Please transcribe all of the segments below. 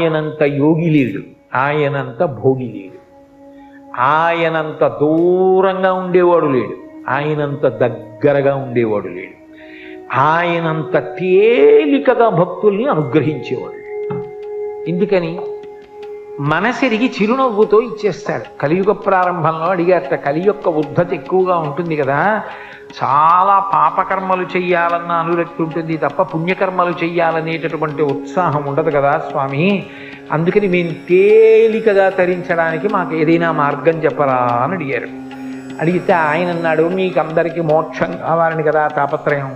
ఆయనంత యోగి లేడు ఆయనంత భోగి లేడు. ఆయనంత దూరంగా ఉండేవాడు లేడు ఆయనంత దగ్గరగా ఉండేవాడు లేడు. ఆయనంత తేలికగా భక్తుల్ని అనుగ్రహించేవాడు ఎందుకని? మనసెరిగి చిరునవ్వుతో ఇచ్చేస్తాడు. కలియుగ ప్రారంభంలో అడిగారట కలి యొక్క ఉద్ధత ఎక్కువగా ఉంటుంది కదా. చాలా పాపకర్మలు చెయ్యాలన్న అనురక్తి ఉంటుంది తప్ప పుణ్యకర్మలు చెయ్యాలనేటటువంటి ఉత్సాహం ఉండదు కదా స్వామి. అందుకని మేము తేలికగా తరించడానికి మాకు ఏదైనా మార్గం చెప్పరా అని అడిగారు. అడిగితే ఆయన అన్నాడు మీకు అందరికీ మోక్షం కావాలని కదా తాపత్రయం.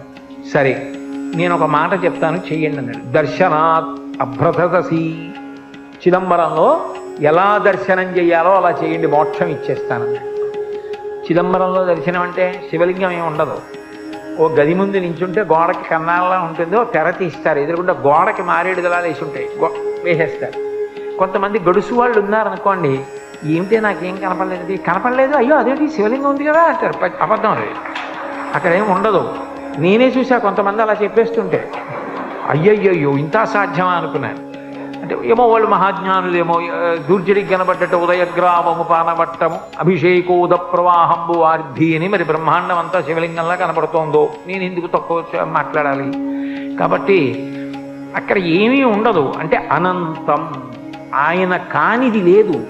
సరే నేను ఒక మాట చెప్తాను చెయ్యండి అన్నాడు. దర్శనాత్ అభ్రతసీ చిదంబరంలో ఎలా దర్శనం చేయాలో అలా చేయండి మోక్షం ఇచ్చేస్తానన్నాడు చిదంబరంలో దర్శనం అంటే శివలింగం ఏమి ఉండదు. ఓ గది ముందు నించుంటే గోడకి కన్నాల్లో ఉంటుందో తెర తీస్తారు ఎదురుకుండా గోడకి మారేడు దళాలు వేసి ఉంటాయి గో వేసేస్తారు. కొంతమంది గడుసు వాళ్ళు ఉన్నారనుకోండి ఏమిటి నాకేం కనపడలేదు? కనపడలేదు? అయ్యో అదేంటి? శివలింగం ఉంది కదా అంటారు. అబద్ధం అది. అక్కడ ఏం ఉండదు. నేనే చూసా కొంతమంది అలా చెప్పేస్తుంటే అయ్యయ్యో ఇంత సాధ్యమా అనుకున్నాను. అంటే ఏమో వాళ్ళు మహాజ్ఞానులు ఏమో దూర్జడికి కనబడ్డట్టు ఉదయగ్రామము పానవట్టము అభిషేకోద ప్రవాహంబు వార్ధి అని మరి బ్రహ్మాండం అంతా శివలింగంలా కనబడుతోందో నేను ఎందుకు తక్కువ మాట్లాడాలి? కాబట్టి అక్కడ ఏమీ ఉండదు. అంటే అనంతం. ఆయన కానిది లేదు.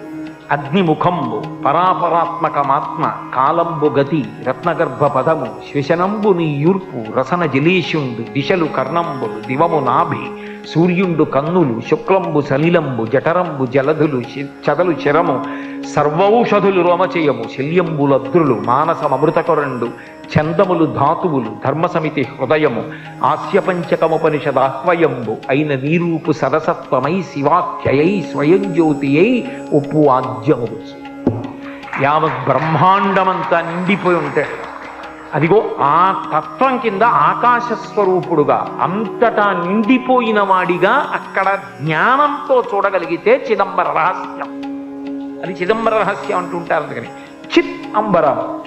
అగ్నిముఖంబు పరాపరాత్మకమాత్మ కాలంబు గతి రత్నగర్భ పదము శ్వశనంబు నీ యూర్పు రసన జలీషుండు దిశలు కర్ణంబులు దివము నాభి సూర్యుండు కన్నులు శుక్లంబు సలిలంబు జఠరంబు జలధులు శి- చదలు చిరము సర్వౌషధులు రోమచేయము శల్యంబులద్రులు మానసమృతకరుండు చందములు ధాతువులు ధర్మసమితి హృదయము ఆస్యపంచకముపనిషదాహ్వయంబు అయిన నీరూపు సరసత్వమై శివాఖ్యయై స్వయం జ్యోతియై ఉప్పు ఆద్యము యావత్ బ్రహ్మాండమంతా నిండిపోయి ఉంటాడు అదిగో ఆ తత్వం కింద ఆకాశస్వరూపుడుగా అంతటా నిండిపోయిన వాడిగా అక్కడ జ్ఞానంతో చూడగలిగితే చిదంబర రహస్యం. అది చిదంబర రహస్యం అంటుంటారు అందుకని. చిత్ అంబరం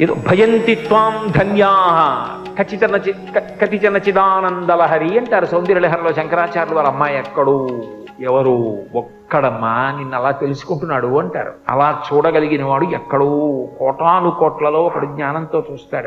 ఏదో భయంతి త్వాం ధన్యా. ఖచ్చితన చి- కతిచన చిదానందలహరి అంటారు సౌందర్యలహరిలో శంకరాచార్యులు వారి అమ్మాయి ఎక్కడు. ఎవరు ఒక్కడమ్మా నిన్ను అలా తెలుసుకుంటున్నాడు అంటారు. అలా చూడగలిగిన వాడు ఎక్కడో కోటాను కోట్లలో ఒకడు జ్ఞానంతో చూస్తాడు.